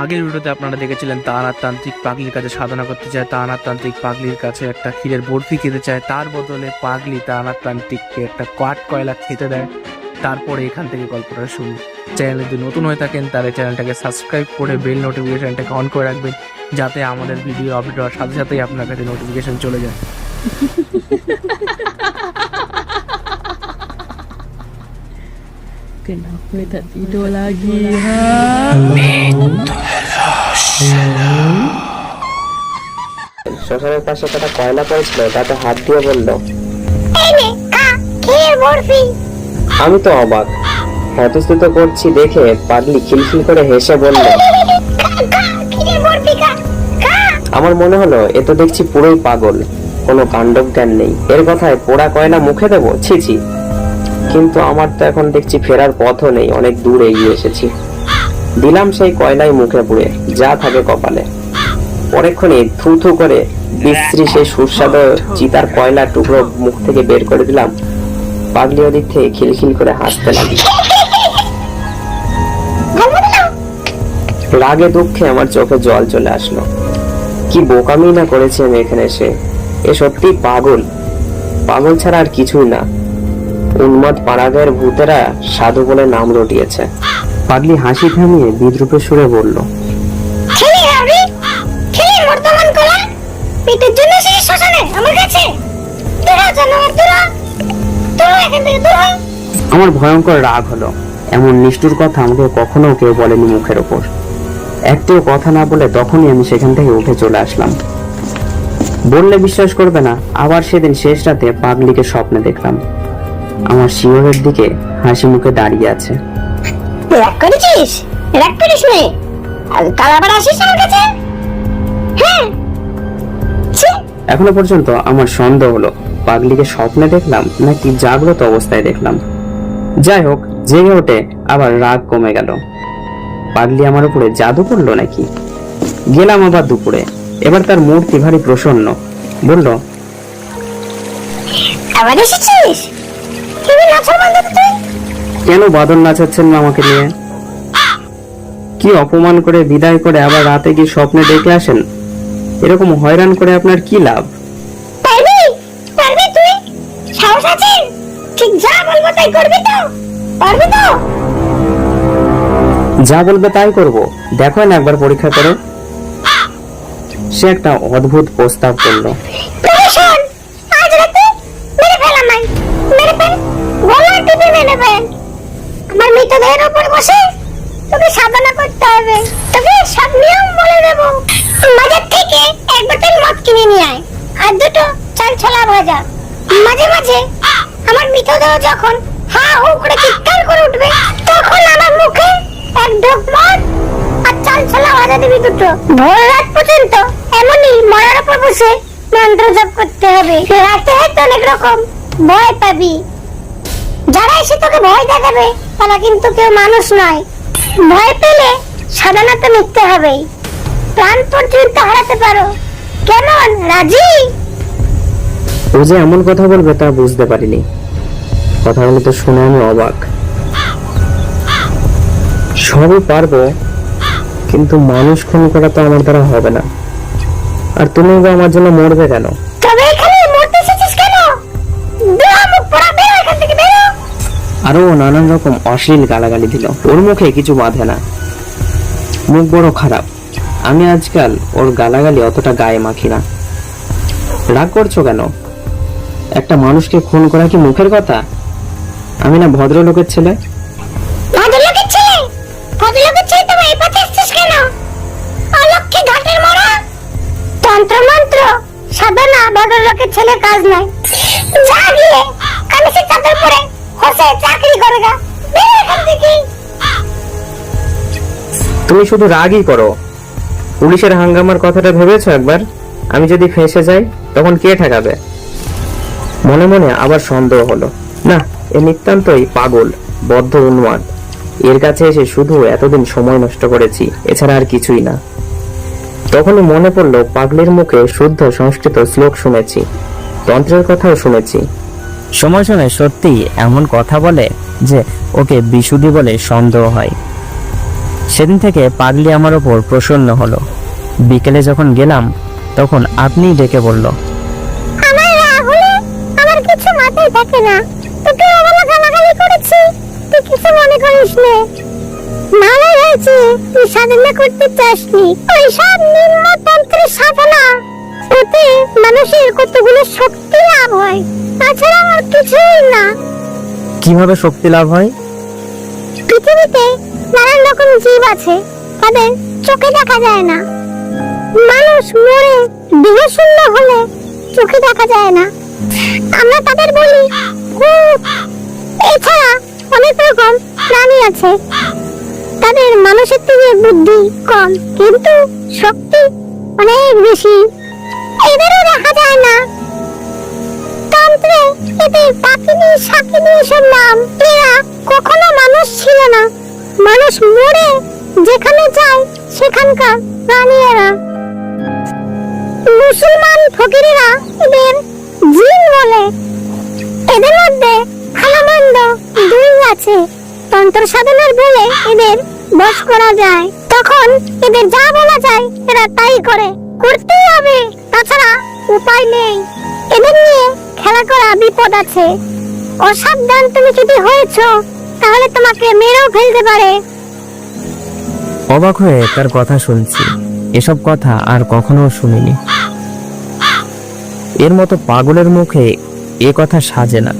আগের ভিডিওতে আপনারা দেখেছিলেন তারানাথ তান্ত্রিক পাগলির কাছে সাধনা করতে চায় তারানাথ তান্ত্রিক পাগলির কাছে একটা ক্ষীরের বরফি খেতে চায়, তার বদলে পাগলি তারানাথ তান্ত্রিককে একটা কাঠ কয়লা খেতে দেয়। তারপরে এখান থেকে গল্পটা শুরু। চ্যানেলে যদি নতুন হয়ে থাকেন, তাহলে চ্যানেলটাকে সাবস্ক্রাইব করে বেল নোটিফিকেশনটাকে অন করে রাখবেন, যাতে আমাদের ভিডিও আপডেট হওয়ার সাথে সাথেই আপনার কাছে নোটিফিকেশন চলে যায়। Kenapa tak tidur lagi ha? শ্মশানের পাশে কয়লা পড়েছিল তাতে হাত দিয়ে বলল। আমি তো অবাক। হতস্থিত করছি দেখে পাগলি খিলখিল করে হেসে বলল, আমার মনে হলো, এ তো দেখছি পুরোই পাগল। কোনো কাণ্ডব জ্ঞান নেই। এর কথায় পোড়া কয়লা মুখে দেবো? ছি ছি। কিন্তু আমার তো এখন দেখছি ফেরার পথও নেই, অনেক দূর এগিয়ে এসেছি। দিলাম সেই কয়লাই মুখে পুড়ে, যা থাকে কপালে। পরেক্ষণে থু থু করে বিশ্রী সেই সুস্বাদু চিতার কয়লা টুকরো মুখ থেকে বের করে দিলাম। পাগলি ওদিক থেকে খিলখিল করে হাসতে লাগল। রাগে দুঃখে আমার চোখে জল চলে আসলো। কি বোকামি না করেছি আমি এখানে এসে। এ সত্যি পাগল। পাগল ছাড়া আর কিছুই না। উন্মাদ পাড়াগাঁয়ের ভূতেরা সাধু বলে নাম রটিয়েছে পাগলি হাসি থামিয়ে বিদ্রুপের সুরে বলল পেটের জন্য সেই শ্মশানে আমার কাছে! দূরা জানোয়ার দূরা দূরা এখান থেকে দূরা আমার ভয়ঙ্কর রাগ হলো এমন নিষ্ঠুর কথা আমাকে কখনো কেউ বলেনি মুখের ওপর। একটিও কথা না বলে তখনই আমি সেখান থেকে উঠে চলে আসলাম। বললে বিশ্বাস করবে না আবার সেদিন শেষ রাতে পাগলিকে স্বপ্নে দেখলাম। আমার শিওরের দিকে হাসি মুখে দাঁড়িয়ে আছে। রাগ করেছিস? রাগ করিস নে। কাল আবার আসিস আমার কাছে? হ্যাঁ। এখনও পর্যন্ত আমার সন্দেহ হলো পাগলিকে স্বপ্নে দেখলাম নাকি জাগ্রত অবস্থায় দেখলাম। যাই হোক জেগে ওঠে আবার রাগ কমে গেল। পাগলি আমার উপরে জাদু করল নাকি? গেলাম আবার দুপুরে। এবার তার মূর্তি ভারী প্রসন্ন। বলল আবার এসেছিস? কেন বাদল নাচাচ্ছেন না আমাকে নিয়ে? কি অপমান করে বিদায় করে আবার রাতে কি স্বপ্নে আসেন? এরকম হয়রান করে আপনার কি লাভ? পারবি? পারবি তুই? সাহস আছে? ঠিক যা বলব তাই করবি তো। পারবি তো? যা বলবে তাই করব। দেখো না একবার পরীক্ষা করে। সে একটা অদ্ভুত প্রস্তাব করল। আমার উপর বসে তোকে সাধনা করতে হবে। তোকে সব নিয়ম বলে দেব। বাজার থেকে এক বোতল মদ কিনে নিয়ে আয় আর দুটো চাল ছোলা ভাজা। মাঝে মাঝে আমার মৃতদেহ যখন হা হু করে চিৎকার করে উঠবে, তখন আমার মুখে এক ঢোক মদ আর চাল ছোলা ভাজা দিবি দুটো। ভোর রাত পর্যন্ত এমনই মরার উপর বসে মন্ত্র জপ করতে হবে। রাতে অনেক রকম ভয় পাবি। যারা এসে তোকে ভয় দেখাবে তারা কিন্তু কেউ মানুষ নয়। ভয় পেলে সাধারণত মিথ্যে হবেই। প্রাণ পর্যন্ত হারাতে পারো। কেমন রাজি? ও যে এমন কথা বলবে তা বুঝতে পারিনি। কথাগুলো তো শুনে আমি অবাক। সবই পারব কিন্তু মানুষ খুন করা তো আমার দ্বারা হবে না। আর তুমি বা আমার জন্য মরবে কেন? তবে এখানে মরতে এসেছিস কেন? দুয়া মুখ পড়া বেরো এখান থেকে বেরো আরও নানান রকম অশ্লীল গালাগালি দিল। ওর মুখে কিছু বাঁধে না। মুখ বড় খারাপ। আমি আজকাল ওর গালাগালি অতটা গায়ে মাখি না। রাগ করছ কেন? একটা মানুষকে খুন করা কি মুখের কথা? আমি না ভদ্রলোকের ছেলে? ছেলে? ভদ্রলোকের ছেলে ছেলে কাজ নয় যা গিয়ে চাদর পরে থেকে। তুমি শুধু রাগই করো। পুলিশের হাঙ্গামার কথাটা ভেবেছো একবার? আমি যদি ফেঁসে যাই, তখন কে ঠেকাবে? মনে মনে আবার সন্দেহ হলো। না, এ নিতান্তই পাগল, বদ্ধ উন্মাদ। এর কাছে এসে শুধু এতদিন সময় নষ্ট করেছি, এছাড়া আর কিছুই না। তখনই মনে পড়ল, পাগলির মুখে শুদ্ধ সংস্কৃত শ্লোক শুনেছি। তন্ত্রের কথাও শুনেছি। সময় সময় সত্যি এমন কথা বলে যে ওকে বিশুদ্ধি বলে সন্দেহ হয়। সেদিন থেকে পাগলি আমার ওপর প্রসন্ন হলো। বিকেলে যখন গেলাম, তখন আপনিই ডেকে বলল সাধনা। করতে মানুষের কতগুলো শক্তি লাভ হয়। তাছাড়া আর কিছুই না। কীভাবে শক্তি লাভ হয়? পৃথিবীতে নানান রকম জীব আছে তাদের চোখে দেখা যায় না। মানুষ মরে দেহশূন্য হলে চোখে দেখা যায় না। আমরা তাদের বলি ভূত এছাড়া অনেক রকম প্রাণী আছে। তাদের মানুষের থেকে বুদ্ধি কম কিন্তু শক্তি অনেক বেশি। এদেরও দেখা যায় না। তন্ত্রে এদের পাখিনি শাকিনি সব নাম। এরা কখনো মানুষ ছিল না। মানুষ মরে যেখানে যায়, সেখানকার প্রাণী মুসলমান ফকিরেরা এদের জিন বলে। এদের মধ্যে ভালো মন্দ দুই আছে। তন্ত্র সাধনার বলে এদের বশ করা যায়। তখন এদের যা বলা যায়, এরা তাই করে। করতেই হবে, তাছাড়া উপায় নেই। এদের নিয়ে খেলা করা বিপদ আছে। অসাবধান তুমি যদি হয়েছো, তাহলে তোমাকে মেরেও ফেলতে পারে। অবাক হয়ে তার কথা শুনছি। এসব কথা আর কখনো শুনিনি। এর মতো পাগলের মুখে এ কথা সাজে না।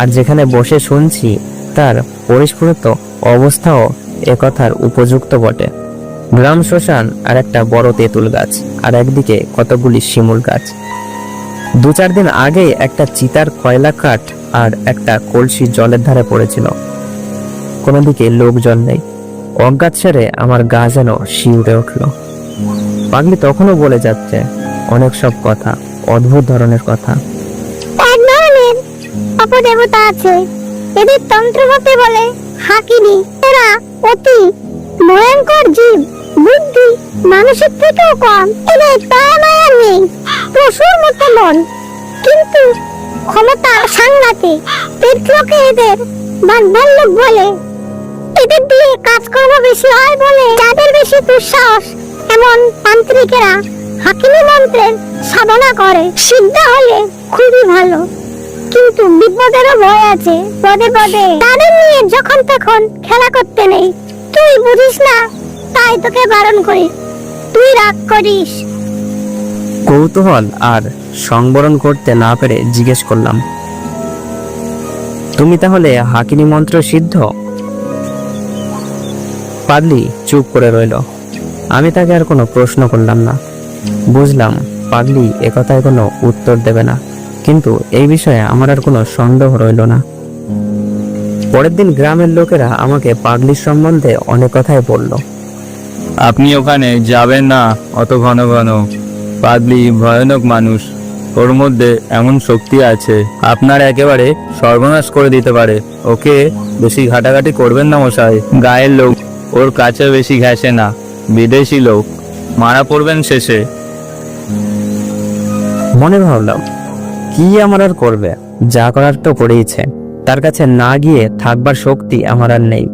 আর যেখানে বসে শুনছি, তার পরিস্ফুট অবস্থাও এ কথার উপযুক্ত বটে। গ্রাম শ্মশান আর একটা বড় তেঁতুল গাছ, আর একদিকে কতগুলি শিমুল গাছ। দু চার দিন আগে একটা চিতার কয়লা কাঠ আর একটা কলসি জলের ধারে পড়েছিল। কোনো দিকে লোকজন নেই। অজ্ঞাত সেরে আমার গা যেন শিউরে উঠল। পাগলি তখনও বলে যাচ্ছে, অনেক সব কথা, অদ্ভুত ধরনের কথা। এক ধরনের অপদেবতা আছে। এদের তন্ত্রমতে বলে হাকিনি এরা অতি ভয়ঙ্কর জীব, বুদ্ধি মানুষের থেকেও কম। এদের দয়া মায়া নেই। পশুর মতো মন কিন্তু ক্ষমতা সাংঘাতিক পেটলোকে এদের বাগভল্লুক বলে। এদের দিয়ে কাজকর্ম বেশি হয় বলে যাদের বেশি দুঃসাহস, এমন তান্ত্রিকেরা হাকিমি মন্ত্রের সাধনা করে, সিদ্ধ হলে খুবই ভালো। কিন্তু বিপদেরও ভয় আছে পদে পদে। তাদের নিয়ে যখন তখন খেলা করতে নেই। তুই বুঝিস না, তাই তোকে বারণ করি। তুই রাগ করিস। কৌতূহল আর সংবরণ করতে না পেরে জিজ্ঞেস করলাম, তুমি তাহলে হাকিনি মন্ত্র সিদ্ধ? পাগলি চুপ করে রইল। আমি তাকে আর কোনো প্রশ্ন করলাম না। বুঝলাম পাগলি একথায় কোনো উত্তর দেবে না, কিন্তু এই বিষয়ে আমার আর কোনো সন্দেহ রইল না। পরের দিন গ্রামের লোকেরা আমাকে পাগলির সম্বন্ধে অনেক কথাই বলল। আপনি ওখানে যাবেন না, অত ঘন ঘন। পাগলি, ভয়ানক মানুষ। ওর মধ্যে এমন শক্তি আছে, আপনার একেবারে সর্বনাশ করে দিতে পারে। ওকে বেশি ঘাটাঘাটি করবেন না মশাই। গায়ের লোক, ওর কাছে বেশি ঘেসে না। বিদেশি লোক, মারা পড়বেন শেষে। মনে ভাবলাম, কি আমার আর করবে? যা করার তো করেইছে তার কাছে না গিয়ে থাকবার শক্তি আমার আর নেই।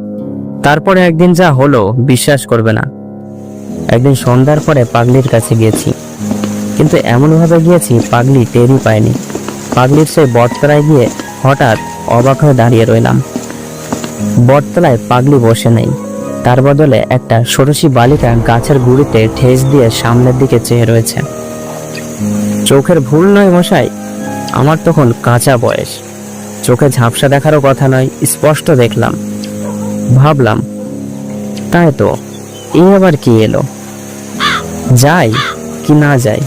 তারপরে একদিন যা হলো, বিশ্বাস করবে না। একদিন সন্ধ্যার পরে পাগলির কাছে গিয়েছি। কিন্তু এমনভাবে গিয়েছি পাগলি টেরই পায়নি। পাগলির সেই বটতলায় গিয়ে হঠাৎ অবাক হয়ে দাঁড়িয়ে রইলাম। বটতলায় পাগলি বসে নেই। তার বদলে একটা ষোড়শী বালিকা গাছের গুড়িতে ঠেস দিয়ে সামনের দিকে চেয়ে রয়েছে। চোখের ভুল নয় মশাই, আমার তখন কাঁচা বয়স। চোখে ঝাপসা দেখারও কথা নয়, স্পষ্ট দেখলাম। ভাবলাম, তাই তো এই আবার কি এলো? যাই কি না যাই।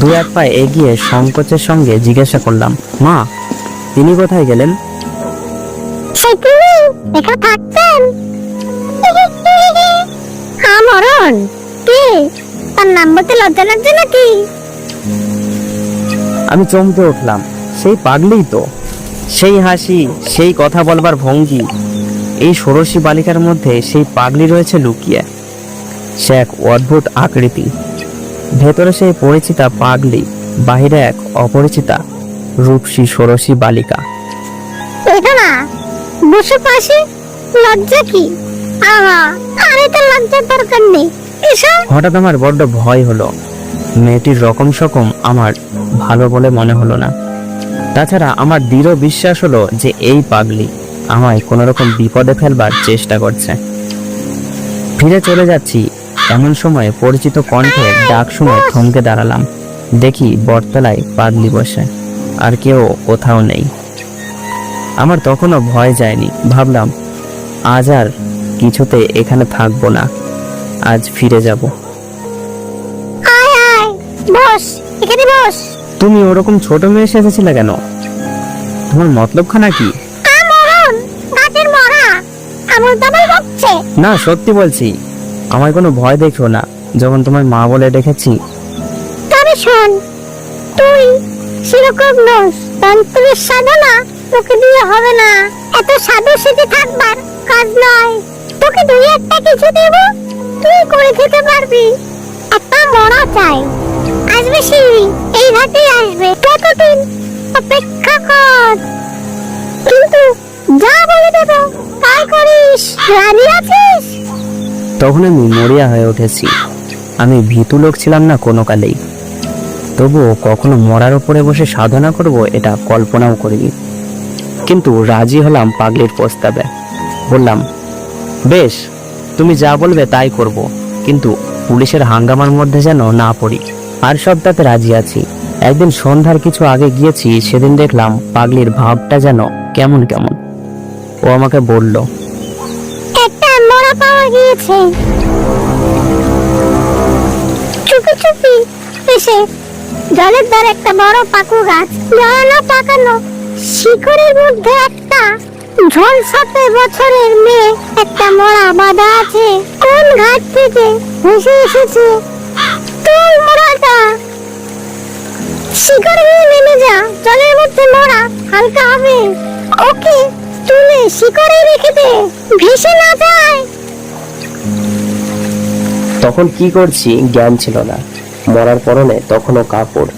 দু এক পা এগিয়ে সংকোচের সঙ্গে জিজ্ঞাসা করলাম মা তিনি কোথায় গেলেন? একা থাকতেন। আমরণ কে? তার নাম বলতে লজ্জা লাগছে নাকি? আমি চমকে উঠলাম সেই পাগলেই তো। সেই হাসি সেই কথা বলবার ভঙ্গি। এই ষোড়শী বালিকার মধ্যে সেই পাগলি রয়েছে লুকিয়ে। সে এক অদ্ভুত আকৃতি। ভেতরে সেই পরিচিতা পাগলি বাহিরে এক অপরিচিতা রূপসী ষোড়শী বালিকা। এটা না বসে পাশে লজ্জা কি? আহা আরে তো লজ্জার দরকার নেই। হঠাৎ আমার বড্ড ভয় হলো। মেয়েটির রকম সকম আমার ভালো বলে মনে হলো না। তাছাড়া আমার দৃঢ় বিশ্বাস হলো যে এই পাগলি আমায় কোনো রকম বিপদে ফেলবার চেষ্টা করছে। ফিরে চলে যাচ্ছি এমন সময় পরিচিত কণ্ঠে ডাক শুনে থমকে দাঁড়ালাম। দেখি বটতলায় পাগলি বসে আর কেউ কোথাও নেই। আমার তখনও ভয় যায়নি। ভাবলাম আজ আর কিছুতে এখানে থাকব না আজ ফিরে যাব। আয় আয় বস এখানে বস। তুমি ওরকম ছোট মেয়ে সেজেছিলে কেন? তোমার মতলবখানা কি? আমল তামল বকছে না সত্যি বলছি। আমায় কোনো ভয় দেখো না, যখন তোমার মা বলে ডেকেছি। তবে শোন, তুই সেরকম নোস তন্ত্রের সাধনা তোকে দিয়ে হবে না। এত সাধু সেজে থাকবার কাজ নয়। তোকে দুই একটা কিছু দেব, তুই করে খেতে পারবি। একটা মরা চাই, আসবে শিউরি, এই রাতেই আসবে, ততদিন অপেক্ষা কর। কিন্তু যা বলে দেব, তাই করিস। রাজি আছিস? তখন আমি মরিয়া হয়ে উঠেছি। আমি ভীতু লোক ছিলাম না কোনো কালেই। তবুও কখনো মরার ওপরে বসে সাধনা করব এটা কল্পনাও করিনি। কিন্তু রাজি হলাম পাগলির প্রস্তাবে। বললাম, বেশ, তুমি যা বলবে তাই করব, কিন্তু পুলিশের হাঙ্গামার মধ্যে যেন না পড়ি। আর সব তাতে রাজি আছি। একদিন সন্ধ্যার কিছু আগে গিয়েছি, সেদিন দেখলাম পাগলির ভাবটা যেন কেমন কেমন। ও আমাকে বলল মরা গিয়েছে চুপি চুপি এসে জলের ধারে একটা বড় পাকু গাছ জড়ানো পাকানো শিকড়ের মধ্যে একটা ঝলসাতে বছরের মেয়ে, একটা মরা বাঁধা আছে। কোন ঘাট থেকে ভেসে এসেছে? তুই মরাটা। শিকড় নিয়ে নেমে যা, জলের মধ্যে মরা হালকা হবে। ওকে তুলে শিকড়ে রেখে দে, ভেসে না যায়। তখন কি করছি জ্ঞান ছিল না। মরার পরনে তখনও কাপড়।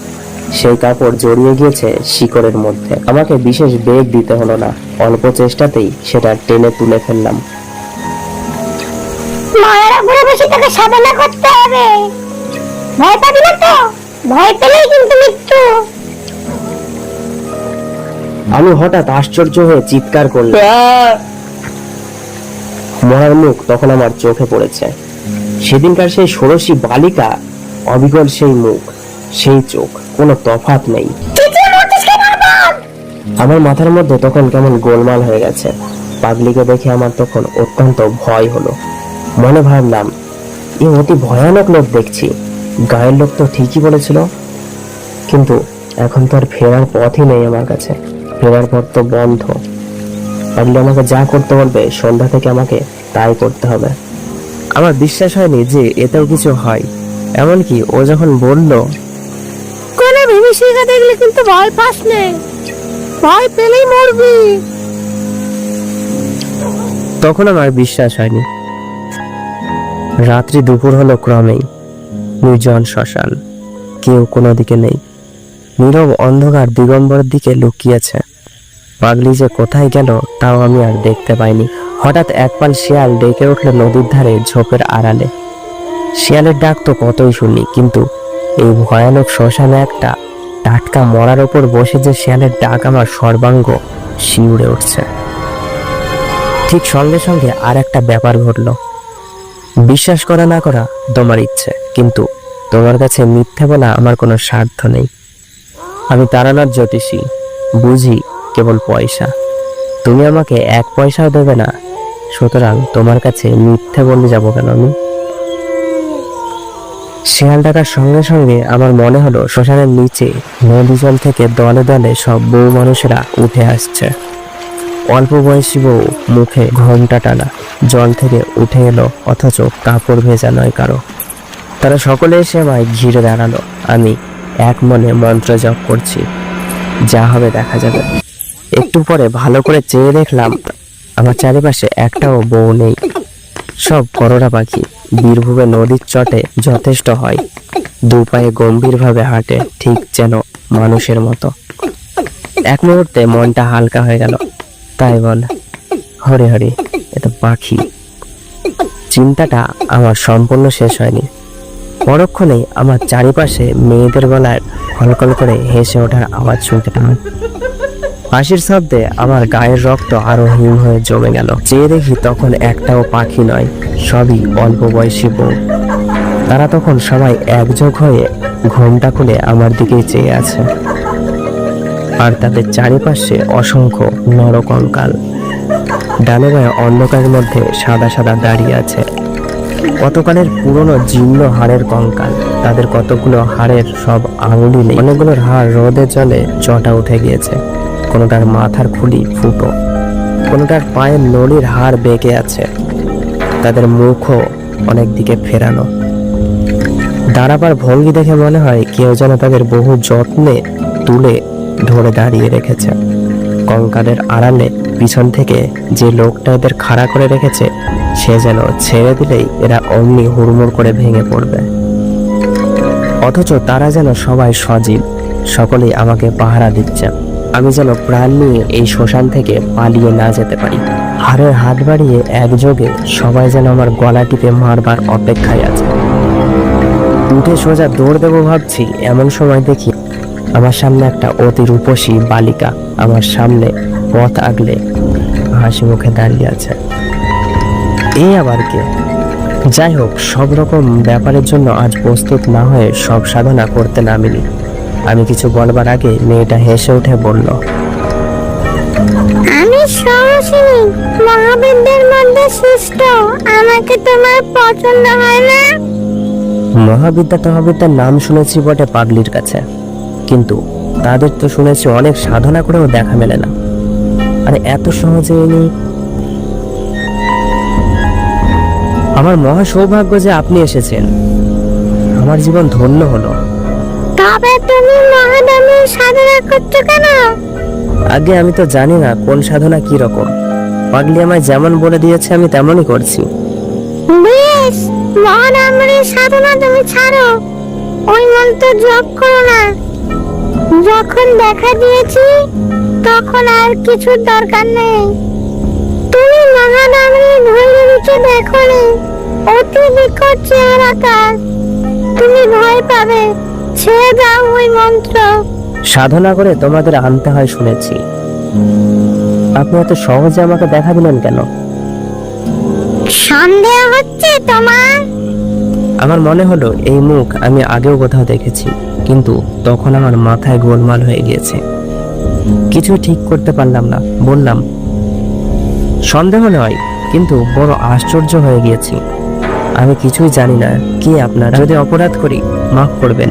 সেই কাপড় জড়িয়ে গিয়েছে শিকড়ের মধ্যে। আমাকে বিশেষ বেগ দিতে হলো না। অল্প চেষ্টাতেই সেটা টেনে তুলে ফেললাম। মায়ের উপরে বসে তোকে সাধনা করতে হবে। ভয় পাবি না তো? ভয় পেলেই কিন্তু মৃত্যু। আমি হঠাৎ আশ্চর্য হয়ে চিৎকার করলাম। মরার মুখ তখন আমার চোখে পড়েছে। সেদিনকার সেই ষোড়শী বালিকা অবিকল সেই মুখ সেই চোখ কোনো তফাত নেই। আমার মাথার মধ্যে তখন কেমন গোলমাল হয়ে গেছে। পাগলিকে দেখে আমার তখন অত্যন্ত ভয় হলো। মনে ভাবলাম এ অতি ভয়ানক লোক দেখছি। গায়ের লোক তো ঠিকই বলেছিল। কিন্তু এখন তো আর ফেরার পথই নেই আমার কাছে। ফেরার পথ তো বন্ধ। পাগলি আমাকে যা করতে বলবে সন্ধ্যা থেকে আমাকে তাই করতে হবে। আমার বিশ্বাস হয়নি যে এতেও কিছু হয়। এমনকি ও যখন বলল কোনো বিভীষিকা দেখলে কিন্তু ভয় পাস নে। ভয় পেলেই মরবি। তখন আমার বিশ্বাস হয়নি। রাত্রি দুপুর হলো ক্রমেই। নির্জন শ্মশান কেউ কোনো দিকে নেই। নীরব অন্ধকার দিগম্বরের দিকে লুকিয়েছে। পাগলি যে কোথায় গেল তাও আমি আর দেখতে পাইনি। হঠাৎ একপাল শিয়াল ডেকে উঠল নদীর ধারে ঝোপের আড়ালে। শিয়ালের ডাক তো কতই শুনি, কিন্তু এই ভয়ানক শ্মশানে একটা টাটকা মরার ওপর বসে যে শিয়ালের ডাক আমার সর্বাঙ্গ শিউড়ে উঠছে। ঠিক সঙ্গে সঙ্গে আর একটা ব্যাপার ঘটলো। বিশ্বাস করা না করা তোমার ইচ্ছে, কিন্তু তোমার কাছে মিথ্যে বলা আমার কোনো স্বার্থ নেই। আমি তারানাথ জ্যোতিষী, বুঝি কেবল পয়সা। তুমি আমাকে এক পয়সাও দেবে না সুতরাং তোমার কাছে মিথ্যে বলে যাব কেন আমি শিয়াল ডাকার সঙ্গে সঙ্গে আমার মনে হলো শ্মশানের নিচে নদী জল থেকে দলে দলে সব বউ মানুষেরা উঠে আসছে। অল্প বয়সী বউ মুখে ঘোমটা টানা, জল থেকে উঠে এলো, অথচ কাপড় ভেজা নয় কারও। তারা সকলে এসে আমায় ঘিরে দাঁড়াল, আমি এক মনে মন্ত্র জপ করছি, যা হবে দেখা যাবে। একটু পরে ভালো করে চেয়ে দেখলাম আমার চারিপাশে একটাও বউ নেই। সব করোড়া পাখি বীরভূমে নদীর চটে যথেষ্ট হয়। দু পায়ে গম্ভীরভাবে হাঁটে, ঠিক যেন মানুষের মতো। এক মুহূর্তে মনটা হালকা হয়ে গেল। তাই বল, হরে হরে এটা পাখি। চিন্তাটা আমার সম্পূর্ণ শেষ হয়নি। পরক্ষণেই আমার চারিপাশে মেয়েদের গলায় কলকল করে হেসে ওঠার আওয়াজ শুনতে পেলাম। হাসির শব্দে আমার গায়ের রক্ত আরও হিম হয়ে জমে গেল। চেয়ে দেখি তখন একটাও পাখি নয়, সবই অল্প বয়সী বউ। তারা তখন সবাই একযোগ হয়ে ঘোমটা খুলে আমার দিকেই চেয়ে আছে। আর তাদের চারিপাশে অসংখ্য নরকঙ্কাল। ডানে গায়ে অন্ধকারের মধ্যে সাদা সাদা দাঁড়িয়ে আছে। কতকালের পুরনো জীর্ণ হাড়ের কঙ্কাল। তাদের কতগুলো হাড়ের সব আঙুলি নেই। অনেকগুলোর হাড় রোদের জলে চটা উঠে গিয়েছে। কোনোটার মাথার খুলি ফুটো, কোনোটার পায়ের নলির হাড় বেঁকে আছে। তাদের মুখও অনেক দিকে ফেরানো। দাঁড়াবার ভঙ্গি দেখে মনে হয় কেউ যেন তাদের বহু যত্নে তুলে ধরে দাঁড়িয়ে রেখেছে। কঙ্কালের আড়ালে পিছন থেকে যে লোকটা এদের খাড়া করে রেখেছে, সে যেন ছেড়ে দিলেই এরা অমনি হুড়মুড় করে ভেঙে পড়বে। অথচ তারা যেন সবাই সজীব, সকলেই আমাকে পাহারা দিচ্ছে। আমি যেন প্রাণ নিয়ে এই শ্মশান থেকে পালিয়ে না যেতে পারি। হাড়ের হাত বাড়িয়ে একযোগে সবাই যেন আমার গলা টিপে মারবার অপেক্ষায় আছে। উঠে সোজা দৌড় দেবো ভাবছি, এমন সময় দেখি আমার সামনে একটা অতি রূপসী বালিকা আমার সামনে পথ আগলে হাসি মুখে দাঁড়িয়ে আছে। এই আবার কে? যাই হোক, সব রকম ব্যাপারের জন্য আজ প্রস্তুত না হয়ে সব সাধনা করতে নামিনি। আমি কিছু বলবার আগে মেয়েটা হেসে উঠে বলল আমি সরসিনী মহাবিদ্যার মধ্যে শ্রেষ্ঠ আমাকে তোমার পছন্দ হয় না? মহাবিদ্যা তহাবিদ্যার নাম শুনেছি বটে পাগলির কাছে কিন্তু তাদের তো শুনেছি অনেক সাধনা করেও দেখা মেলে না। আরে এত সহজে ইনি আমার মহা সৌভাগ্য যে আপনি এসেছেন। আমার জীবন ধন্য হলো। তবে তুমি মহাদামের সাধনা করছ কেন? আগে আমি তো জানি না কোন সাধনা কি রকম। পাগলি আমায় যেমন বলে দিয়েছে আমি তেমনই করছি। বেশ মহাদামের সাধনা তুমি ছাড়ো। ওই মন্ত্র জপ করো না। যখন দেখা দিয়েছি তখন আর কিছুর দরকার নেই। তুমি মহাদামের ধৈর্য নিচে দেখো নি অতি বিকট চেহারা তার। তুমি ভয় পাবে। ছেড়ে দাও ওই মন্ত্র। সাধনা করে তোমাদের আনতে হয় শুনেছি। আপনি এত সহজে আমাকে দেখা দিলেন কেন? সন্দেহ হচ্ছে তোমার? আমার মনে হলো এই মুখ আমি আগেও কোথাও দেখেছি কিন্তু তখন আমার মাথায় গোলমাল হয়ে গিয়েছে। কিছু ঠিক করতে পারলাম না বললাম সন্দেহ নয় কিন্তু বড় আশ্চর্য হয়ে গিয়েছি। আমি কিছুই জানি না কে আপনারা। যদি অপরাধ করি মাফ করবেন।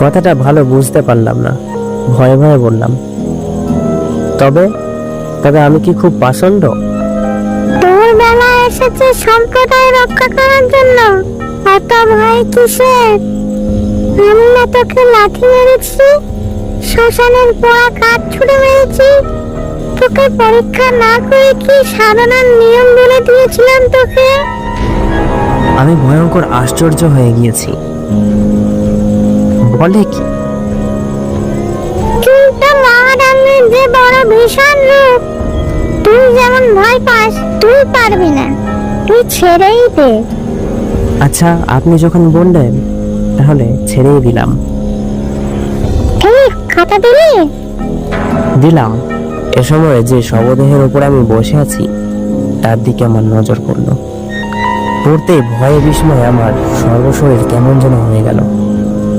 কথাটা ভালো বুঝতে পারলাম না। ভয়ে ভয়ে বললাম তবে তবে আমি কি খুব পাষণ্ড? তোর বেলা এসেছে সম্প্রদায় রক্ষা করার জন্য। এত ভয় কিসের? আমি না তোকে লাঠি মেরেছি শ্মশানের পোড়া কাঠ ছুড়ে মেরেছি। তোকে পরীক্ষা না করে কি সাধনার নিয়ম বলে দিয়েছিলাম তোকে? আমি ভয়ঙ্কর আশ্চর্য হয়ে গিয়েছি। বলে কি? মহারানীর যে বড় ভীষণ রূপ তুই যেমন ভয় পাস তুই পারবি না। তুই ছেড়েই দে। আচ্ছা আপনি যখন বললেন তাহলে ছেড়েই দিলাম। এই খাতা দিলি? দিলাম। এ সময় যে শবদেহের উপর আমি বসে আছি তার দিকে আমার নজর পড়ল। পড়তে ভয়ে বিস্ময়ে আমার সর্বশরীর কেমন যেন হয়ে গেল।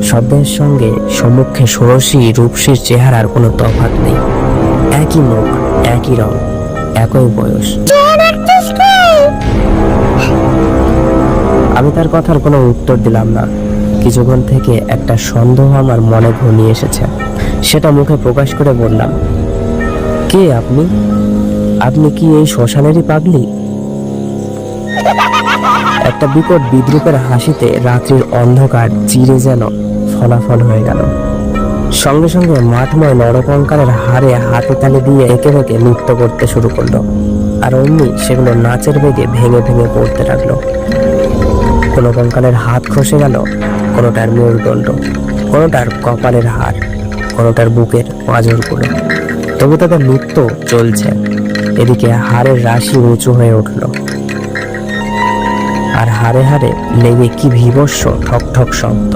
শব্দের সঙ্গে সম্মুখে ষোড়শী রূপসীর চেহারার কোনো তফাত নেই। একই মুখ, একই রং, একই বয়স। আমি তার কথার কোনো উত্তর দিলাম না। কিছুক্ষণ থেকে একটা সন্দেহ আমার মনে ঘনিয়ে এসেছে। সেটা মুখে প্রকাশ করে বললাম, কে আপনি? আপনি কি এই শ্মশানেরই পাগলি? একটা বিকট বিদ্রুপের হাসিতে রাত্রির অন্ধকার চিরে যেন ফলাফল হয়ে গেল। সঙ্গে সঙ্গে মাঠময় নরকঙ্কালের হারে হাতে তালে দিয়ে একে বেঁকে নৃত্য করতে শুরু করল। আর অমনি সেগুলো নাচের বেগে ভেঙে ভেঙে পড়তে লাগল। কোনো কঙ্কালের হাত খসে গেল, কোনোটার মেরুদণ্ড কোনোটার কপালের হার কোনোটার বুকের পাঁজরগুলো তবু তাদের নৃত্য চলছে। এদিকে হাড়ের রাশি উঁচু হয়ে উঠল। আর হারে হারে লেগে কি ভীবস্য ঠক ঠক শব্দ।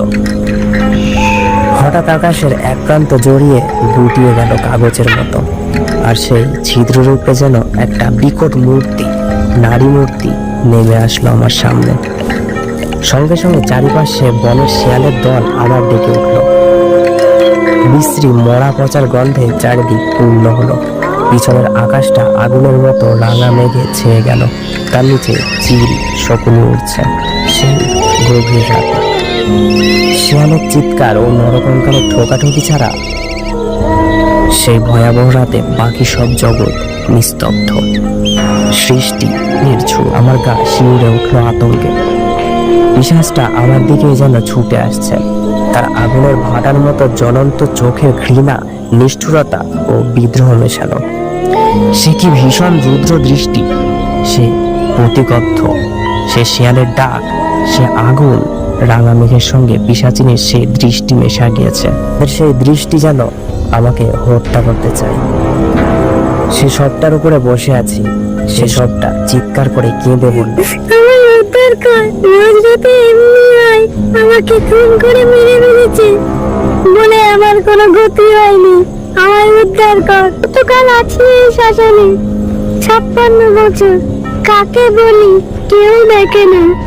হঠাৎ আকাশের এক প্রান্ত জড়িয়ে গুটিয়ে গেল কাগজের মতো। আর সেই ছিদ্ররূপে যেন একটা বিকট মূর্তি, নারী মূর্তি নেমে আসলো আমার সামনে। সঙ্গে সঙ্গে চারিপাশে বনের শিয়ালের দল আবার ডেকে উঠল। বিশ্রী মরা পচার গন্ধে চারিদিক পূর্ণ হলো। পিছনের আকাশটা আগুনের মতো রাঙা মেঘে ছেয়ে গেল। তার নিচে চিল শকুনি উঠছে। সেই গভীর রাতে। শিয়ালের চিৎকার ও নরকঙ্কালের ঠোকাঠুকি ছাড়া সেই ভয়াবহ রাতে বাকি সব জগৎ নিস্তব্ধ। সৃষ্টি নির্ঝু। আমার গা শিউরে উঠল আতঙ্কে। পিসাসটা আমার দিকে যেন ছুটে আসছে। তার আগুনের ভাটার মতো জ্বলন্ত চোখের ঘৃণা, নিষ্ঠুরতা ও বিদ্রোহ মেশানো সে কি ভীষণ রুদ্র দৃষ্টি? সে প্রতিকদ্ধ সে শিয়ালের ডাক। সে আগুন। রাঙা মেঘের সঙ্গে পিসাচিনের সেই দৃষ্টি মেশা গিয়েছে। সেই দৃষ্টি যেন আমাকে হত্যা করতে চায়। সে সবটার উপরে বসে আছি। সে সবটা চিৎকার করে কেঁদে বলল আমাকে খুন করে মেরে ফেলেছে। বলে আমার কোনো গতি হয়নি। আমার উদ্ধার কর। গতকাল আছি এই শ্মশানে ছাপ্পান্ন বছর। কাকে বলি? কেউ দেখে না।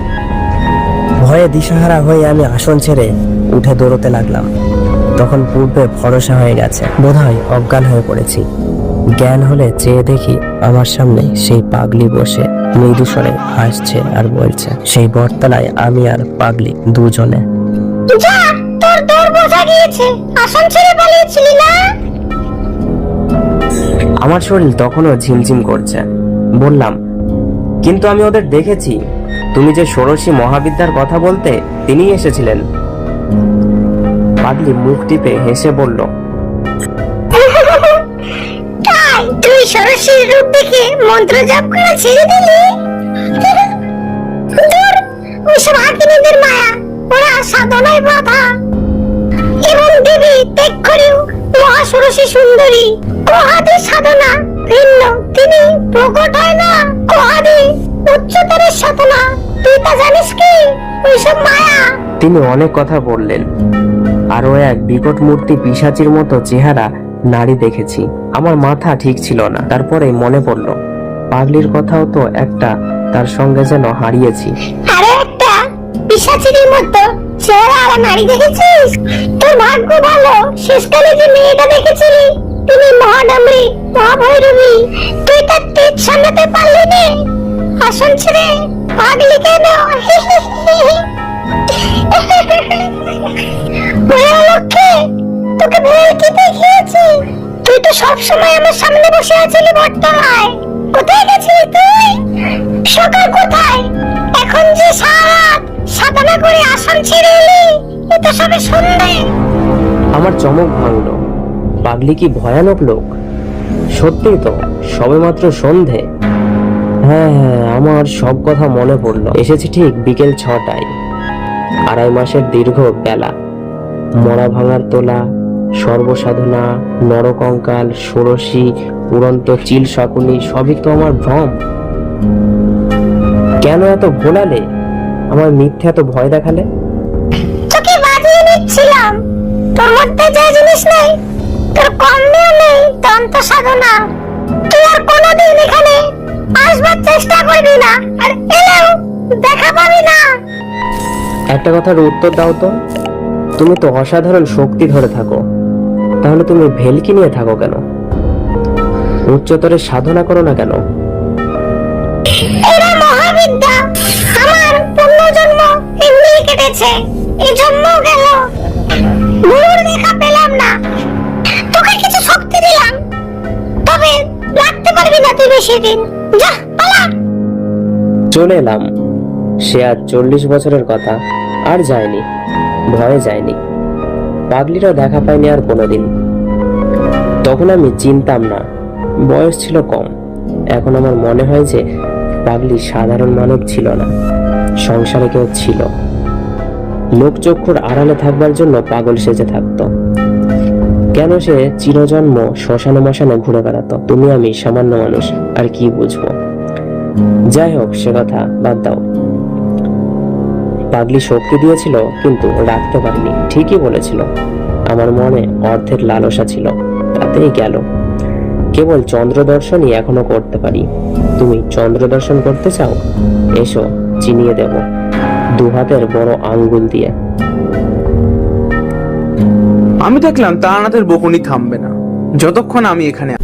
ভয়ে দিশাহারা হয়ে আমি আসন ছেড়ে উঠে দৌড়তে লাগলাম। তখন পূর্বে ভরসা হয়ে গেছে। বোধহয় অজ্ঞান হয়ে পড়েছি। জ্ঞান হলে চেয়ে দেখি আমার সামনে সেই পাগলি বসে মৃদু স্বরে হাসছে আর বলছে সেই বটতলায় আমি আর পাগলি দুজনে। তোর দৌড় বোঝা গিয়েছে। আসন ছেড়ে পালিয়েছিলি না? আমার শরীর তখনও ঝিমঝিম করছে। বললাম কিন্তু আমি ওদের দেখেছি। তুমি যে ষোড়শী মহাবিদ্যার কথা বলতে তিনি এসেছিলেন। পাগলি মুখ টিপে হেসে বলল, তাই সরস্বতীর রূপ দেখে মন্ত্র জপ করা ছেড়ে দিলি? ওইসব হাকিনীদের মায়া, ওরা সাধনায় বাধা। এবং দেবী ত্যাগ করেও মহাসরসী সুন্দরী কোহাদি সাধনা ভিন্ন, তিনি প্রকট হয় না, কোহাদি। উচ্চতরের সাধনা তুই তা জানিস কি? ওইসব মায়া। তিনি অনেক কথা বললেন। আরও এক বিকট মূর্তি পিসাচির মতো চেহারা নারী দেখেছি। আমার মাথা ঠিক ছিল না। তারপরে মনে পড়ল পাগলির কথাও তো একটা তার সঙ্গে যেন হারিয়েছি। আরও একটা মতো চেহারা আর নারী দেখেছিস? তোর ভাগ্য ভালো শেষকালে যে মেয়েটা দেখেছিলি তিনি মহাডামরি মহাভৈরবী তুই তার তেজ সামলাতে পারলি নে। আসন ছেড়ে পাগলি কেন? ওরে তোকে ভুল কি দেখিয়েছি? তুই তো সবসময় আমার সামনে বসে আছিলি বটতলায়। কোথায় গেছিলি তুই? সকাল কোথায়? এখন যে সারাত সাধনা করে আসন ছেড়ে এলি এ তো সবে সন্ধে। আমার চমক ভাঙলো। পাগলি কি ভয়ানক লোক? সত্যি তো, সবেমাত্র সন্ধে। হ্যাঁ হ্যাঁ আমার সব কথা মনে পড়ল। এসেছি ঠিক বিকেল ছটায়। আড়াই মাসের দীর্ঘ বেলা। মরা ভাঙার তোলা, সর্বসাধনা, নরকঙ্কাল, ষোড়শী, উড়ন্ত চিল শাকুনি, সবই তো আমার ভ্রম। কেন এত ভোলালে? আমার মিথ্যে এত ভয় দেখালে? তোকে বাজিয়ে নিচ্ছিলাম। তোর মধ্যে যে জিনিস নেই, তোর কর্মেও নেই দন্ত সাধনা তুই আর কোনোদিন এখানে আসবার চেষ্টা করবি না আর এলেও দেখা পাবি না। একটা কথার উত্তর দাও তো। তুমি তো অসাধারণ শক্তি ধরে থাকো। তাহলে তুমি ভেলকি নিয়ে থাকো কেন? উচ্চতরের সাধনা করো না কেন? এরা মহাবিদ্যা। আমার পুনর্জন্ম এমনি কেটেছে। এই জন্ম গেল। গুরুর দেখা পেলাম না। তোকে কিছু শক্তি দিলাম। তবে লাগতে পারবি না তুই বেশি দিন। চলে এলাম। সে আজ চল্লিশ বছরের কথা আর যায়নি, ভয়ে যায়নি। পাগলিরও দেখা পায়নি আর কোনোদিন। তখন আমি চিনতাম না, বয়স ছিল কম। এখন আমার মনে হয় যে পাগলি সাধারণ মানব ছিল না, সংসারে কেউ ছিল। লোকচক্ষুর আড়ালে থাকবার জন্য পাগল সেজে থাকতো। কেন সে চিরজন্ম শ্মশানে মশানে ঘুরে বেড়াতো? তুমি আমি সামান্য মানুষ। আর কি বুঝব? যাই হোক, সে কথা বাদ দাও। পাগলি শক্তি দিয়েছিল, কিন্তু রাখতে পারিনি। ঠিকই বলেছিল। আমার মনে অর্ধেক লালসা ছিল। তাতেই গেল। কেবল চন্দ্র দর্শনই এখনও করতে পারি। তুমি চন্দ্র দর্শন করতে চাও? এসো, চিনিয়ে দেব। দু হাতের বড় আঙ্গুল দিয়ে। আমি দেখলাম তারানাথের বকুনি থামবে না। যতক্ষণ আমি এখানে।